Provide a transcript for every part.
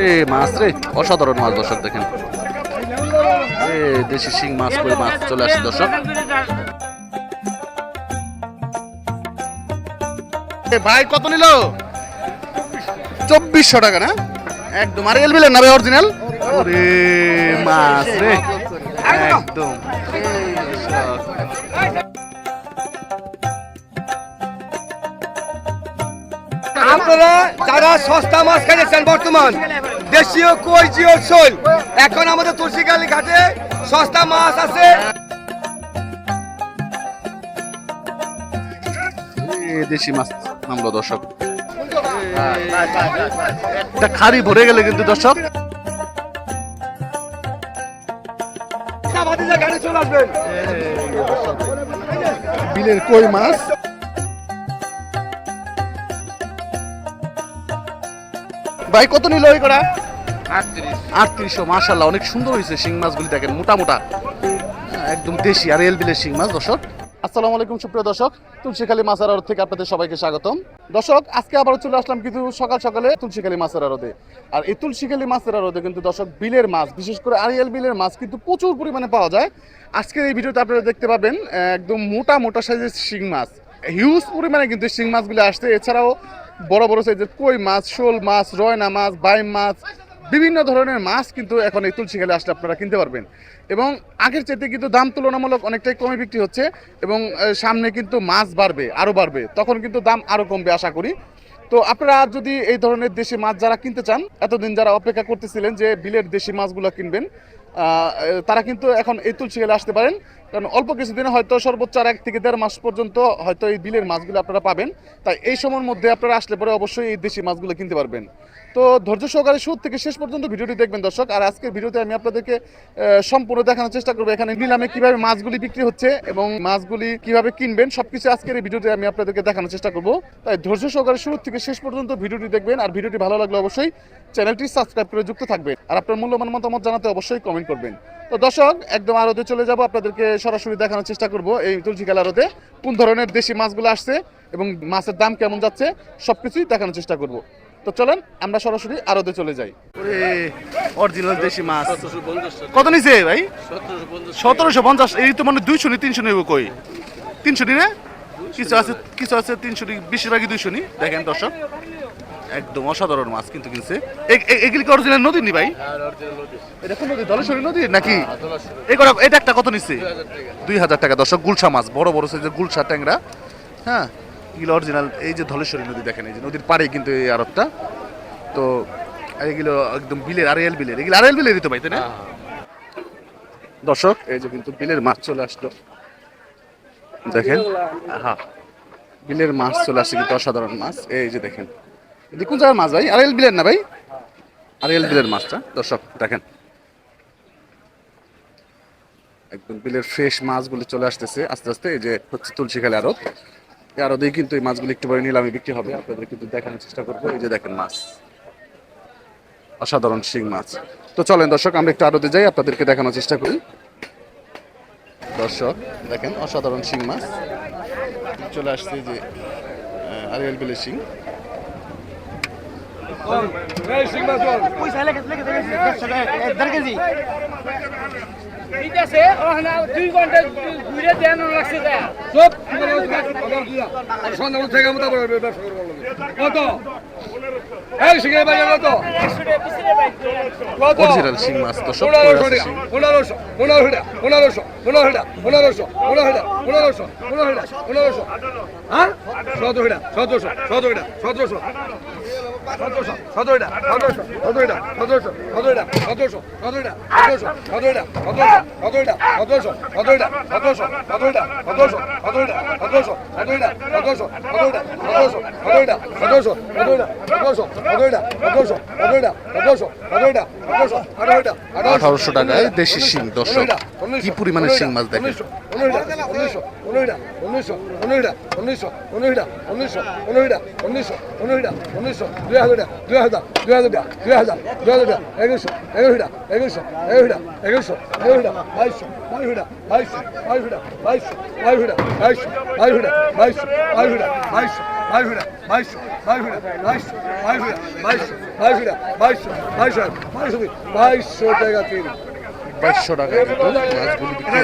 এ মাছ রে অসাধারণ মাছ দর্শক দেখেন। এ দেশি শিং মাছ করে মাছ চলে আসে দর্শক। ভাই কত নিল? চব্বিশশো টাকা না? একদম আর এল বিলেন না ভাই অরিজিনাল ওরে মাছ রে একদম। আপনারা যারা সস্তা মাছ খেয়েছেন বর্তমান দেশীয় কই জিও শোল এখন আমাদের তুলসীকালী ঘাটে সস্তা মাছ আছে। দেশি মাছ নামলো দর্শক। একটা খাড়ি ভরে গেলে কিন্তু দর্শক। বিলের কই মাছ? ভাই কত নিল ওই করা আটত্রিশশো মাশাল্লাহ অনেক সুন্দর হয়েছে শিং মাছগুলি দেখেন মোটা মোটা। একদম দেশি আর এল বিলের শিং মাছ দর্শক। আসসালামু আলাইকুম সুপ্রিয় দর্শক। তুলসীখালী মাছের আড়ত থেকে আপনাদের সবাইকে স্বাগতম। দর্শক আজকে আবার চলে আসলাম কিন্তু সকাল সকালে তুলসীখালী মাছের আড়তে। আর এই তুলসীখালী মাছের আড়তে কিন্তু দর্শক বিলের মাছ বিশেষ করে আরিয়াল বিলের মাছ কিন্তু প্রচুর পরিমাণে পাওয়া যায়। আজকের এই ভিডিওতে আপনারা দেখতে পাবেন একদম মোটা মোটা সাইজের শিং মাছ। হিউজ পরিমাণে কিন্তু শিং মাছগুলো আসছে। এছাড়াও বড় বড় সাইজের কই মাছ, শোল মাছ, রয়না মাছ, বাইম মাছ, বিভিন্ন ধরনের মাছ কিন্তু এখন এই তুলসী খেলে আসলে আপনারা কিনতে পারবেন। এবং আগের চাইতে কিন্তু দাম তুলনামূলক অনেকটাই কমে বিক্রি হচ্ছে এবং সামনে কিন্তু মাছ বাড়বে আরও বাড়বে, তখন কিন্তু দাম আরও কমবে আশা করি। তো আপনারা যদি এই ধরনের দেশি মাছ যারা কিনতে চান, এতদিন যারা অপেক্ষা করতেছিলেন যে বিলের দেশি মাছগুলো কিনবেন তারা কিন্তু এখন এই তুলসী খেলে আসতে পারেন। কারণ অল্প কিছুদিনে হয়তো সর্বোচ্চ আর এক থেকে দেড় মাস পর্যন্ত হয়তো এই বিলের মাছগুলো আপনারা পাবেন। তাই এই সময়ের মধ্যে আপনারা আসলে পরে অবশ্যই এই দেশি মাছগুলো কিনতে পারবেন। তো ধৈর্য সহকারে শুরু থেকে শেষ পর্যন্ত ভিডিওটি দেখবেন দর্শক। আর আজকের ভিডিওতে আমি আপনাদেরকে সম্পূর্ণ দেখানোর চেষ্টা করব এখানে নিলামে কীভাবে মাছগুলি বিক্রি হচ্ছে এবং মাছগুলি কীভাবে কিনবেন। সবকিছু আজকের এই ভিডিওতে আমি আপনাদেরকে দেখানোর চেষ্টা করব। তাই ধৈর্য সহকারে শুরু থেকে শেষ পর্যন্ত ভিডিওটি দেখবেন। আর ভিডিওটি ভালো লাগলে অবশ্যই চ্যানেলটি সাবস্ক্রাইব করে যুক্ত থাকবেন। আর আপনার মূল্যবান মতামত জানাতে অবশ্যই কমেন্ট করবেন। তো দর্শক, একদম আরতে চলে যাব। আপনাদেরকে সরাসরি দেখানোর চেষ্টা করব এই তুলসী খেলা আরতে কোন ধরনের দেশি মাছগুলো আসছে এবং মাছের দাম কেমন যাচ্ছে সবকিছুই দেখানোর চেষ্টা করব। তো চলেন আমরা সরাসরি আরতে চলে যাই। অরিজিনাল দেশি মাছ। কত নিছে ভাই? সতেরোশো পঞ্চাশ। এই তো মানে দুইশো নি তিনশো নেব কই? তিনশো নি কিছু আছে কিছু আছে তিনশো নি বেশিরভাগই দুইশো নি। দেখেন দর্শক। একদম অসাধারণ মাছ কিন্তু কিনছে। এগুলি কি অরিজিনাল নদী নি ভাই? এটা কোন নদী? ধলেশ্বরী নদী নাকি? এই এটা একটা কত নিচ্ছে? দুই হাজার টাকা। দর্শক গুলশা মাছ বড় বড় সাইজের গুলশা ট্যাংরা। হ্যাঁ এগুলো অরিজিনাল এই যে ধলেশ্বরী নদী দেখেন এই যে নদীর পাড়ে কিন্তু এই আরতটা তো এগুলো একদম বিলের আড়াইল বিলের। এগুলো আড়াইল বিলেরই তো ভাই তাই না? দর্শক এই যে কিন্তু বিলের মাছ চলে আসলো। দেখেন হ্যাঁ বিলের মাছ চলে আসছে কিন্তু অসাধারণ মাছ। এই যে দেখেন এটি কোন জায়গার মাছ ভাই? আড়াইল বিলের না ভাই? আড়াইল বিলের মাছটা। দর্শক, দেখেন। একদম বিলের ফ্রেশ মাছগুলি চলে আসতেছে। আস্তে আস্তে এই যে হচ্ছে তুলসী খেলে আরও। এই আরও দিয়ে কিন্তু এই মাছগুলি একটু পরে নিলামে বিক্রি হবে। আপনাদের কিন্তু দেখানোর চেষ্টা করব। এই যে দেখেন মাছ। অসাধারণ শিং মাছ। তো চলেন দর্শক, আমরা একটু আরতে যাই, আপনাদেরকে দেখানোর চেষ্টা করি। দর্শক, দেখেন, অসাধারণ শিং মাছ। চলে আসছে যে আরিয়াল বিলের শিং। ঠিক আছে ও না দুই ঘণ্টা ঘুরে দেন লাগছে তা সব সন্ধ্যা থেকে আমরা ব্যবসা করব কত এই শিখে ভাই কত অরিজিনাল শিং মাছ দর্শক পনেরোশো পড়ে টাকা আছে শিং। পনেরোশো পনেরোশো পনেরোশো পনেরোশো পনেরোশো পনেরোশো পনেরোশো পনেরোশো হ্যাঁ সতেরোশো সতেরোশো সতেরোশো সতেরোশো আঠারোশো টাকায় দেশি শিং দর্শক কি পরিমাণে শিং মাছ দেখেন উনিশশো সতেরোটা সতেরোশো সতেরোটা সতেরোশো সতেরোটা সতেরোশো সতেরোটা সতেরোশো সতেরোটা সতেরোশো সতেরোটা সতেরোশো সতেরোটা সতেরোশো সতেরোটা সতেরোশো সতেরোটা সতেরোশো আঠারোটা আঠারোশো টাকায় দেশি শিং দর্শক কি পরিমাণে শিং মাছ দেখেন বাইশ বাইশশো বাইশ বাইশশো বাইশ বাইশ বাইশ বাইশ বাইশ বাইশশো টাকা তিন বাইশশো টাকা কিন্তু মাছগুলি বিক্রি এটা হয়ে ডালো গেল এটা ডালো বাইশশো টাকা কিন্তু মাছগুলি বিক্রি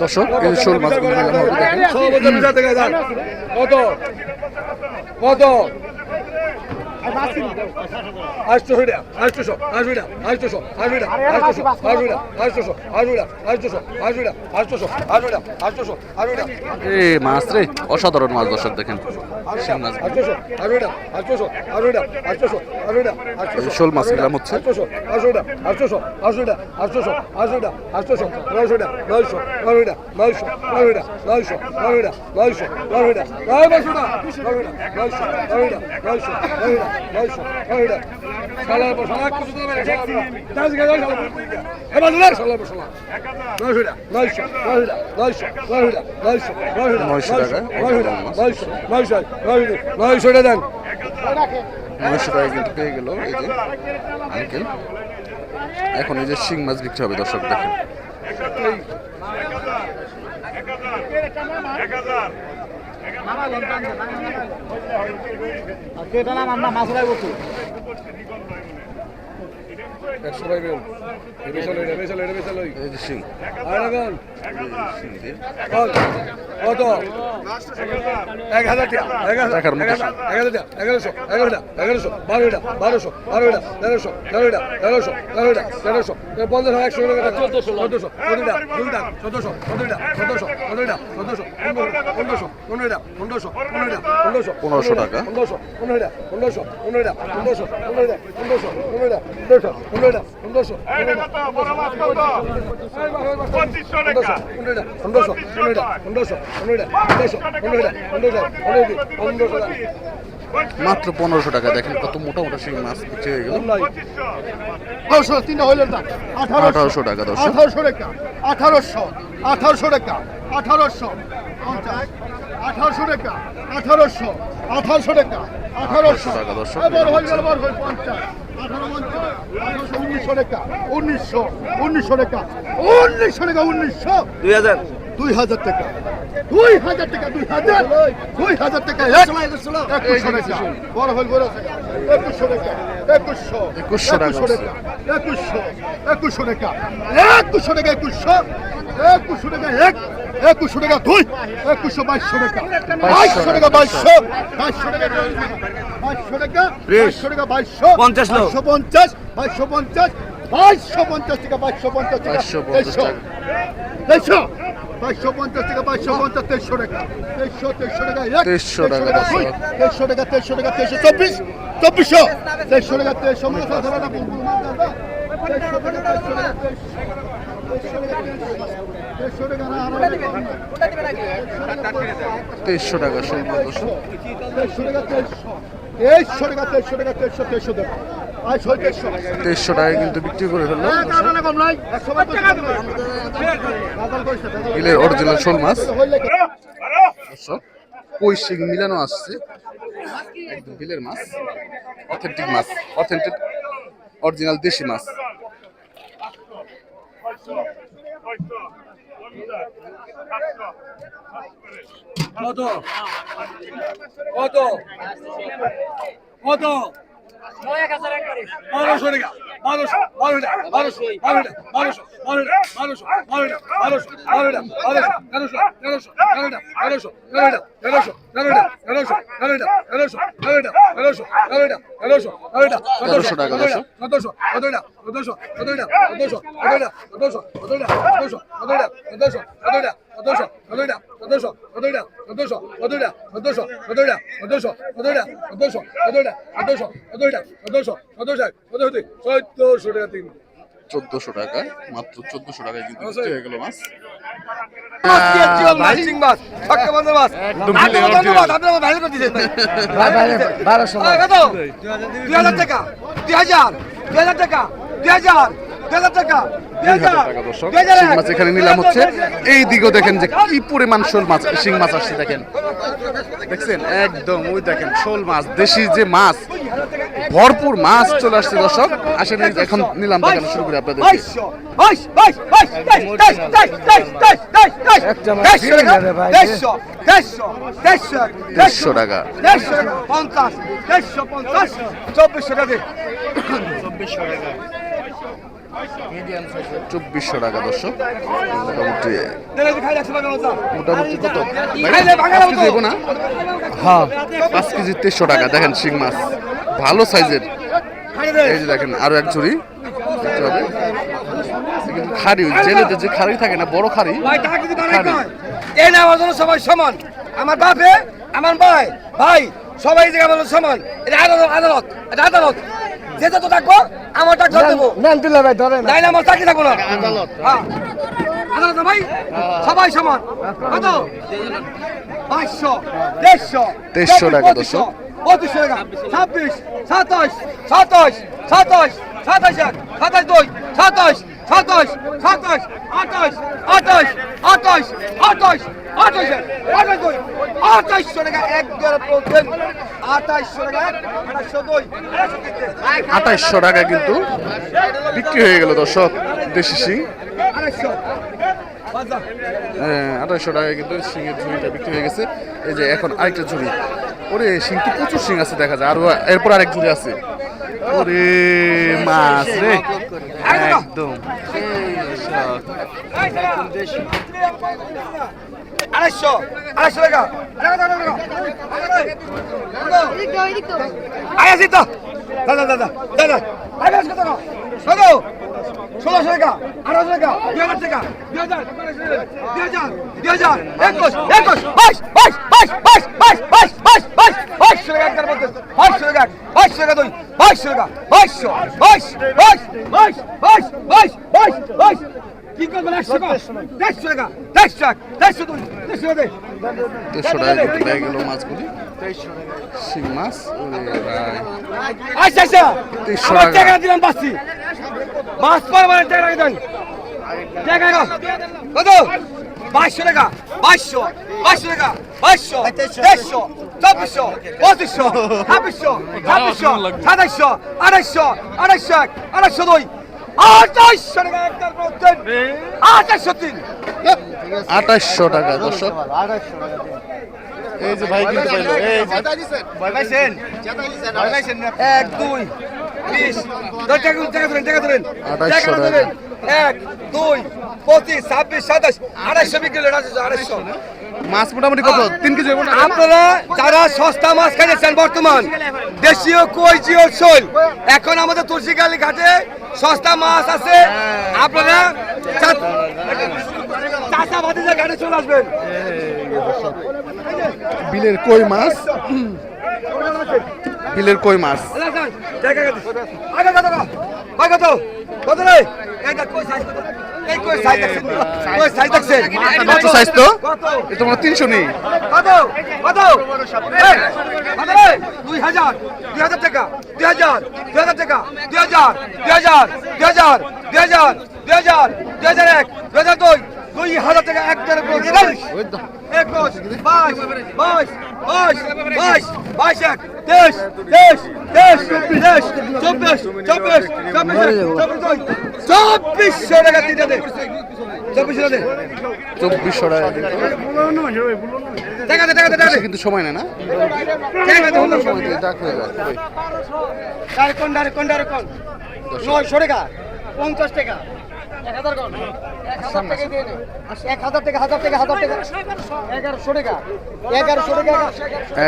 দর্শক এই শোল মাছগুলি কত কত আটশোশো আশিটা আটশোশো আশিটা আটশোশো আশিটা আটশোশো আশিটা আটশোশো আশিটা এ মাছ রে অসাধারণ মাছ দর্শক দেখেন শোল মাছ নিলাম হচ্ছে নয়শো নয়শোটা দেন নয়শো টাকা কিন্তু পেয়ে গেল এই যে আঙ্কেল এখন এই যে শিং মাছ বিক্রি হবে দর্শক দেখেন কেটে নাম আমরা মাছ লাগবো বেসাল এটা বেসাল ওই এই যে শিং আর এখন শিং দিয়ে কত? এক হাজার টাকা এক হাজার এগারোশো এগারোটা এগারোশো বারোটা বারোশো বারোটা তেরোশো তেরোটা তেরোশো তেরোটা তেরোশো। পঞ্চাশ একশো টাকা। চোদ্দশো চোদ্দশো চোদ্দটা দুইটা চোদ্দশো চোদ্দটা চোদ্দশো চোদ্দটা চোদ্দশো পনেরোশো পনেরোটা পনেরোশো পনেরোটা পনেরোশো পনেরোশো টাকা। পনেরোশো পনেরোটা পনেরোশো পনেরোটা পনেরোশো পনেরোটা পনেরোশো পনেরোটা পনেরোশো পনেরোটা পনেরোশো মাত্র পনেরোশো টাকা দেখেন কত মোটা সেই মাছ বিচ্ছে হয়ে গেল। আঠারোশো টাকা দশ আঠারোশো টাকা আঠারোশো আঠারোশো টাকা আঠারোশো আঠারোশো টাকা আঠারোশো আঠারোশো টাকা আঠারোশো। টাকা দশ পঞ্চাশ। উনিশশো টাকা উনিশশো উনিশশো টাকা উনিশশো টাকা উনিশশো। দুই হাজার। দুই হাজার টাকা। দুই হাজার টাকা দুই হাজার। দুই হাজার টাকা এক- একুশশো টাকা। বড় হল বড়। একুশশো টাকা একুশশো। একুশশো টাকা একুশশো একুশশো। টাকা একুশশো টাকা একুশশো। একুশশো টাকা এক একুশশো টাকা দুই। একুশশো বাইশশো টাকা। বাইশশো টাকা বাইশশো। বাইশশো টাকা বাইশশো টাকা বাইশশো টাকা বাইশশো। পঞ্চাশ। বাইশশো পঞ্চাশ বাইশশো পঞ্চাশ বাইশশো পঞ্চাশ টাকা বাইশশো পঞ্চাশ টাকা। তেইশশো তেইশশো বাইশশো পঞ্চাশ টাকা বাইশশো পঞ্চাশ তেইশশো টাকা তেইশশো তেইশশো টাকা তেইশশো টাকা, তেইশশো টাকা তেইশশো টাকা তেইশশো চব্বিশ চব্বিশশো তেইশশো টাকা তেইশশো মাছ ধরে না বুলবুল মাছ ধরবে তেইশশো টাকা তেইশশো টাকা তেইশশো টাকা তেইশশো টাকা তেইশশো টাকা তেইশশো টাকা তেইশশো তেইশশো টাকা দেড়শো টাকা কিন্তু বিক্রি করে ফেলল। অরিজিনাল শোল মাছ। পৈশিক মিলানো আসছে। একদম বিলের মাছ। অথেন্টিক মাছ। অথেন্টিক অরিজিনাল দেশি মাছ। কত? কত? কত? বারোশো টাকা বারোশো বারোটা বারোশো বারোটা বারোশো বারোটা বারোশো বারোটা বারোশো বারোটা বারোশো তেরোশো তেরোশো তেরোশো তেরোশো তেরোশো তেরোশো তেরোশো তেরোটা তেরোশো তেরোটা তেরোশো টাকা। সতেরোশো সতেরোটা সতেরোশো সতেরোটা সতেরোশো সতেরোটা সতেরোশো সতেরোটা সতেরোশো সতেরোটা সতেরোশো সতেরোটা সতেরোশো সতেরোটা সতেরোশো সতেরোটা সতেরোশো সতেরোটা সতেরোশো সতেরোটা সতেরোশো সতেরোটা সতেরোশো সতেরোটা সতেরোশো সতেরোটা সতেরোশো সতেরোশো সতেরোশো চোদ্দশো টাকা তিন চোদ্দশো টাকা মাত্র চোদ্দশো টাকায় কিন্তু হয়ে গেল মাছ কত দুই হাজার টাকা দুই হাজার দুই হাজার টাকা দুই হাজার মাছ এখানে নিলাম হচ্ছে এই দিকেও দেখেন যে কি পরিমাণ শোল মাছ শিং মাছ আসছে দেখেন একদম ওই দেখেন শোল মাছ দেশি যে মাছ ভরপুর মাছ চলে আসছে দর্শক আসেন এখন নিলাম দেখানো শুরু করি আপনাদের দেড়শো টাকা পঞ্চাশ চব্বিশশো চব্বিশশো টাকা চব্বিশশো টাকা দর্শক। মোটামুটি কত? দেবো না? হ্যাঁ। পাঁচ কেজি তেইশশো টাকা দেখেন শিং মাছ। ভালো সাইজের। এই যে দেখেন আরও এক ঝুড়ি। দেখতে হবে। কিন্তু খাড়ি জেলেতে যে খাড়ি থাকে না বড় খাড়ি বাড়াই এই না আমার জন্য সবাই সমান। আমার বাপে আমার ভাই ভাই সবাই জায়গায় সমান। এটা আদালত আদালত এটা আদালত। যেটা তো থাকব আমার টাকা ধরে দেবো। তাই না আমার চাকরি থাকব না। আদালত। হ্যাঁ। আদালত ভাই সবাই সমান। কত? পাঁচশো দেড়শো দেড়শো টাকা পঁচিশশো, পঁচিশ টাকা। ছাব্বিশ সাতাশ সাতাশ সাতাশ সাতাশ এক সাতাশ দুই সাতাশ সাতাশ সাতাশ আঠাশ আঠাশ আঠাশ আঠাশ আঠাশ আঠাশ দুই আঠাশশো টাকা এক প্রতিদিন আঠাশশো টাকা আঠাশশো দুই আঠাশশো কিন্তু বিক্রি হয়ে গেল দর্শক দেশি শিং। আড়াইশো বাজার আঠাইশশো টাকা কিন্তু শিঙের ঝুড়িটা বিক্রি হয়ে গেছে। এই যে এখন আরেকটা ঝুড়ি। ওরে শিং তো প্রচুর শিং আছে দেখা যায়। আর এরপর আরেক ঝুড়ি আছে। ওরে মাছ রে। একদম আড়াইশো আড়াইশো টাকা আয়াসি তো দাদা দাদা দাদা আয়াস কত কত ষোলোশো টাকা আঠারোশো টাকা দুই হাজার টাকা দুই হাজার দুই হাজার দুই হাজার একুশ একুশ বাইশ বাইশ বাইশ বাইশ বাইশ বাইশ বাইশ বাইশ বাইশশো টাকা বাইশশো টাকা বাইশশো টাকা দুই বাইশশো টাকা বাইশশো বাইশ বাইশ বাইশ বাইশ বাইশ বাইশ বাইশ। কি করবেন একশো টাকা? দেড়শো টাকা। দেড়শো টাকা দেড়শো দুই দেড়শো টাকা। দেড়শো টাকা লেগে গেল মাছগুলি। শিং মাছ আচ্ছা আচ্ছা। আমার টাকা। টাকা দিলাম বাসি। মাছ পারমানেন্ট টাকা রাখি দেন। টাকা। কত? বাইশশো টাকা বাইশশো বাইশশো টাকা বাইশশো দেড়শো চব্বিশশো পঁচিশশো ছাব্বিশশো ছাব্বিশশো সাতাইশশো আড়াইশো আড়াইশো এক আড়াইশো দুই আঠাইশশো টাকা একটার মধ্যে আঠাইশশো তিন আঠাইশশো টাকা দর্শক এই যে ভাই কিন্তু পাইলো এই এক দুই বিশ টাকা টাকা ধরেন টাকা ধরেন টাকা ধরেন এক দুই পঁচিশ ছাব্বিশ সাতাশ আড়াইশো বিক্রি আড়াইশো আড়াইশো। মাছ মোটামুটি কত? তিন কেজি আপনারা যারা সস্তা মাছ খাইতেছেন বর্তমান দেশীয় কই জিও শৈল এখন আমাদের তুলসীকালী ঘাটে সস্তা মাছ আছে। আপনারা চা- চাচা ভাতিজা ঘাটে চলে আসবেন। বিলের কই মাছ? বিলের কই মাছ? আগে কত কত? রে? কত? সাইজ তো কত? মানে তিনশো নেই কত? কত? দুই হাজার, দুই হাজার টাকা, দুই হাজার, দুই হাজার টাকা, দুই হাজার, দুই হাজার, দুই হাজার, দুই হাজার, দুই হাজার, দুই হাজার এক, দুই হাজার দুই, দুই হাজার টাকা এক দিলেন। একুশ, বাইশ, বাইশ, বাইশ, বাইশ, বাইশ এক, তেইশ, তেইশ, তেইশ, তেইশ, চব্বিশ, চব্বিশ, চব্বিশ চব্বিশশো টাকা তিনটা দে। চব্বিশশো দে। চব্বিশশো টাকা কিন্তু টাকা দে, টাকা দে, টাকা দে। বেশি কিন্তু সময় না টাকা সময় ডাক হয়ে যায়। কোন কোন কোন নয়শো টাকা পঞ্চাশ টাকা এক হাজার কোন এক হাজার টাকা দিয়ে নে। এক হাজার টাকা হাজার টাকা হাজার টাকা। এগারোশো টাকা। এগারোশো টাকা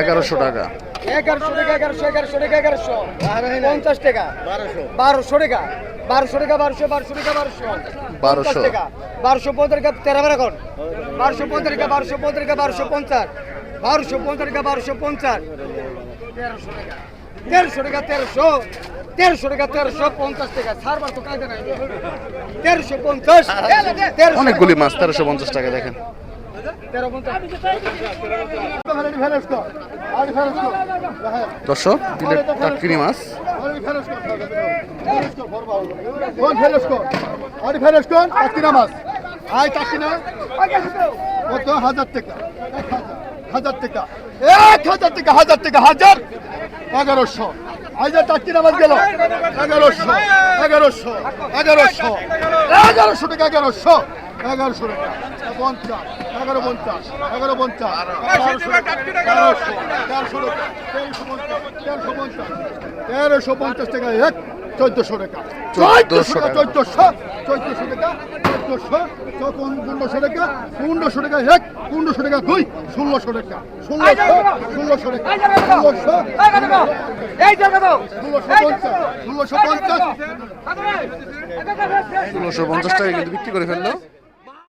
এগারোশো টাকা। এগারোশো টাকা। এগারোশো এগারোশো টাকা এগারোশো। পঞ্চাশ টাকা। বারোশো। টাকা। বারোশো টাকা বারোশো বারোশো টাকা বারোশো। বারোশো। টাকা। বারোশো পঞ্চাশ টাকা তেরো বারো কোন বারোশো পঞ্চাশ টাকা বারোশো পঞ্চাশ টাকা বারোশো পঞ্চাশ। বারোশো পঞ্চাশ টাকা বারোশো পঞ্চাশ। তেরোশো টাকা। তেরোশো তেরোশো। তেরোশো টাকা তেরোশো পঞ্চাশ টাকা ছাড়বার তো কাজে নাই। তেরোশো পঞ্চাশ অনেকগুলি মাছ তেরোশো পঞ্চাশ টাকা দেখেন। দর্শক দিলে টাকরি মাছ। কত? হাজার টাকা। হাজার টাকা। এক হাজার টাকা হাজার টাকা হাজার। এগারোশো। হাজার চারটি নামাজ গেল। এগারোশো এগারোশো এগারোশো এগারোশো টাকা, এগারোশো এগারোশো টাকা, পঞ্চাশ, এগারো পঞ্চাশ এগারো পঞ্চাশ টাকা তেরোশো তেরোশো পঞ্চাশ তেরোশো পঞ্চাশ তেরোশো পঞ্চাশ টাকা, এক চোদ্দশো টাকা। চোদ্দশো টাকা। চোদ্দশো চোদ্দশো টাকা চোদ্দশো পনেরোশো টাকা পনেরোশো টাকা এক পনেরোশো টাকা দুই ষোলোশো টাকা ষোলোশো ষোলোশো টাকা ষোলোশো এই জায়গা দাও ষোলোশো পঞ্চাশ ষোলোশো পঞ্চাশ। ষোলোশো পঞ্চাশ টাকা কিন্তু বিক্রি করে ফেলল।